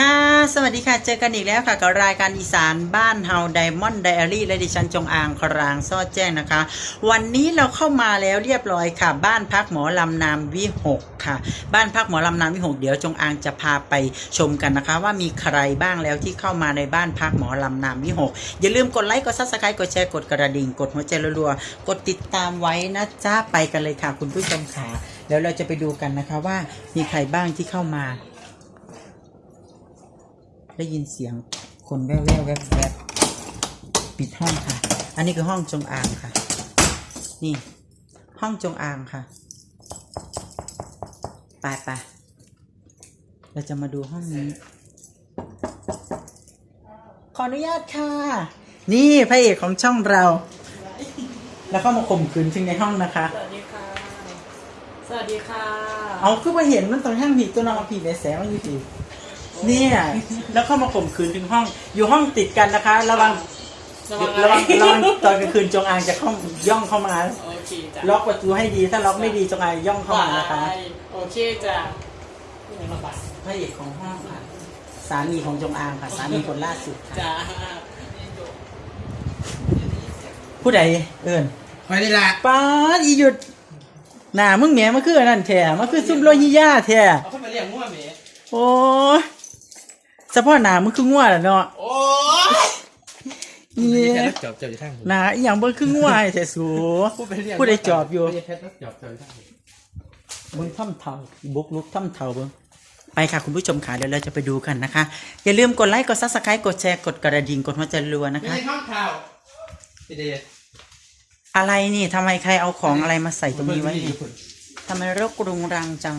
ค่ะ สวัสดีค่ะ เจอกันอีกแล้วค่ะ กับรายการอีสานบ้านเฮาไดมอนด์ไดอารี่และดิฉันจงอางครางซ่อแจ้งนะคะ วันนี้เราเข้ามาแล้วเรียบร้อยค่ะ บ้านพักหมอลำนามวิหกค่ะ บ้านพักหมอลำนามวิหกเดี๋ยวจงอางจะพาไปชมกันนะคะ ว่ามีใครบ้างแล้วที่เข้ามาในบ้านพักหมอลำนามวิหกอย่าลืมกดไลค์กดซับสไครต์กดแชร์กดกระดิ่งกดหัวใจรัวๆกดติดตามไว้นะจ้าไปกันเลยค่ะ คุณผู้ชมค่ะเดี๋ยวเราจะไปดูกันนะคะว่ามีใครบ้างที่เข้ามา ได้ยินเสียงคนแว่วแววแวบแวบปิดห้องค่ะ อันนี้คือห้องจงอางค่ะ นี่ ห้องจงอางค่ะไปไปเราจะมาดูห้องนี้ ขออนุญาตค่ะ นี่พระเอกของช่องเรา แล้วก็มาข่มขืนถึงในห้องนะคะ สวัสดีค่ะ สวัสดีค่ะ เอาคือมาเห็นมันตรงข้างผีตัวนอนผีในแสงมันอยู่ผี เนี่ยแล้วเข้ามาข่มขืนถึงห้อง อยู่ห้องติดกันนะคะ ระวังระวังระวังอะไรระวังตอนกลางคืนจงอางจะเข้าย่องเข้ามา โอเคจ้ะล็อกประตูให้ดีถ้าล็อกไม่ดีจงอางย่องเข้ามานะคะบายโอเคจ้ะนี่มาบัสพระเอกของห้องค่ะ สามีของจงอางค่ะ สามีคนล่าสุดค่ะจ้าผู้ใดเอิญคอยได้ละป้าดอีหยุดหน้ามึงแหมมันคืออันนั่นแท้มันคือซุ่มโรฮิย่าแท้เอาขึ้นมาเรียกง่วงเมโอ้ย เฉพาะหน้ามึงคือง่วแหละเนาะโอ้ยเนี่แพยทย์จอบจอบอยู่ทางหนาอหย่างเบิ่งคือง่วไอ้แท้สูผู้ใดจอบอยู่แพทย์จอบจอบอยู่ทางเบิ่งถ้ำเท่าบุกลุกถ้ำเท่าเบิ่งไปค่ะคุณผู้ชมค่ะเดี๋ยวเราจะไปดูกันนะคะ อย่าลืมกดไลค์กดซับสไครต์กดแชร์กดกระดิ่งกดหัวใจรัวนะไม่คะ ใช่ข้าวข่าวพี่เดชอะไรนี่ทำไมใครเอาของอะไรมาใส่ตรงนี้ไว้นี่ทำไมรกรุงรังจัง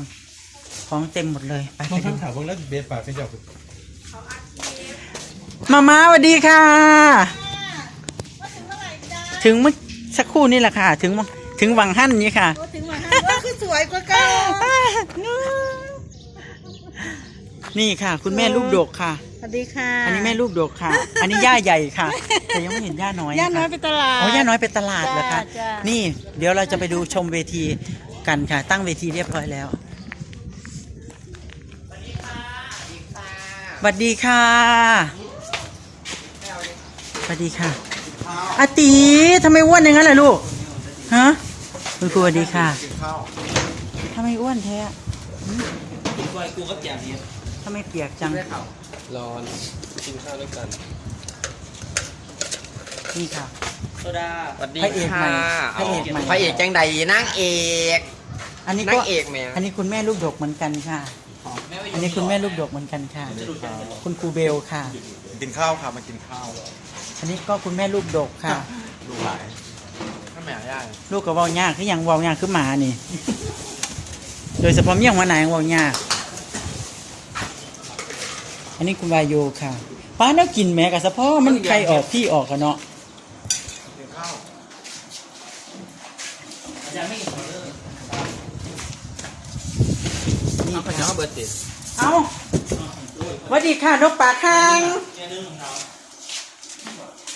ของเต็มหมดเลยไปข้าวไปดูข่าวพวกแล้วเบสปากเป็นจอบมามาสวัสดีค่ะ ถึงเมื่อสักครู่นี่แหละค่ะ ถึงถึงวังหั่นนี่ค่ะ ถึงมาให้ว่าคือสวยกว่าเก่านี่ค่ะ คุณแม่ลูกดกค่ะ สวัสดีค่ะอันนี้แม่ลูกดกค่ะ อันนี้ย่าใหญ่ค่ะ แต่ยังไม่เห็นย่าน้อยย่าน้อยค่ะไปตลาด อ๋อย่าน้อยไปตลาดเหรอคะ จ้าจ้านี่นี่เดี๋ยวเราจะไปดูชมเวทีกันค่ะ ตั้งเวทีเรียบร้อยแล้วสวัสดีค่ะ สวัสดีค่ะอาตีทำไมอ้วนอย่างนั้นล่ะลูกฮะคุณครูสวัสดีค่ะทำไมอ้วนแท้กินกล้วยกูก็เปียกดีทำไมเปียกจังร้อนกินข้าวด้วยกันนี่ค่ะโซดาสวัสดีพระเอกใหม่ค่ะพระเอกใหม่พระเอกจังใดนางเอก อันนี้นาก็งเอกแหม่อันนี้คุณแม่ลูกดกเหมือนกันค่ะ อันนี้คุณแม่ลูกดกเหมือนกันค่ะ คุณครูเบลค่ะ กินข้าวค่ะมากินข้าวอันนี้ก็คุณแม่ลูกดกค่ะ ดูหลายข้าแม่ย่างลูกกับวาวยากคือหยังวาวยากคือหมานี่ โดยเฉพาะเมี่ยงวันไหนวาวยาก อันนี้คุณวายโยค่ะป้าเน่ากินแหม่กับสะพ่อมันใครออกพี่ออกกันเนาะกินข้าวนี่เอาไปค่ะเนาะเบอร์ติดเอา สวัสดีค่ะนกปลาค้าง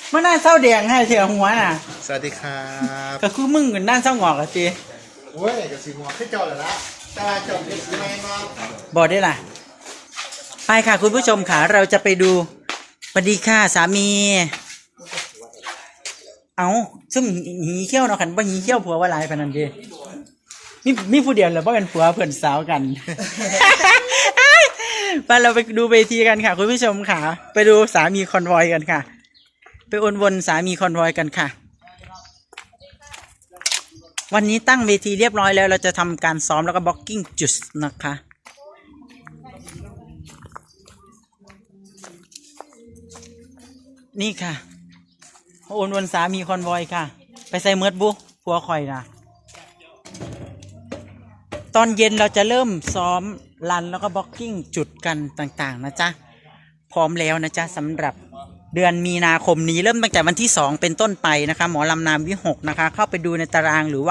เมื่อหน้าเศร้าแดงให้เสียหัวน่ะ สวัสดีครับก็คือมึงกับด้านเศร้างอกอะตีโอ้ยกับสีหัวขึ้นจอเลยละตาจบเป็นสีแมงมาบอกได้ล่ะ ไปค่ะคุณผู้ชมค่ะเราจะไปดูสวัสดีค่ะสามี เอาซึ่งหีเขี้ยวเนาะคันว่าหีเขี้ยวผัวว่าหลายพนันเดีมีมีผู้เดียวเหรอว่าเป็นผัวเพื่อนสาวกัน ไปเราไปดูเวทีกันค่ะ คุณผู้ชมค่ะ ไปดูสามีคอนวอยกันค่ะ ไปวนวนสามีคอนวอยกันค่ะ วันนี้ตั้งเวทีเรียบร้อยแล้ว เราจะทำการซ้อมแล้วก็บล็อกกิ้งจุดนะคะนี่ค่ะโอนวนสามีคอนวอยค่ะ ไปใส่เมิดบุผัวคอยนะตอนเย็นเราจะเริ่มซ้อม รันแล้วก็บล็อกกิ้งจุดกันต่างๆนะจ๊ะ พร้อมแล้วนะจ๊ะสำหรับเดือนมีนาคมนี้เริ่มตั้งแต่วันที่ 2 เป็นต้นไปนะคะ หมอลำนามวิหกนะคะ เข้าไปดูในตารางหรือว่า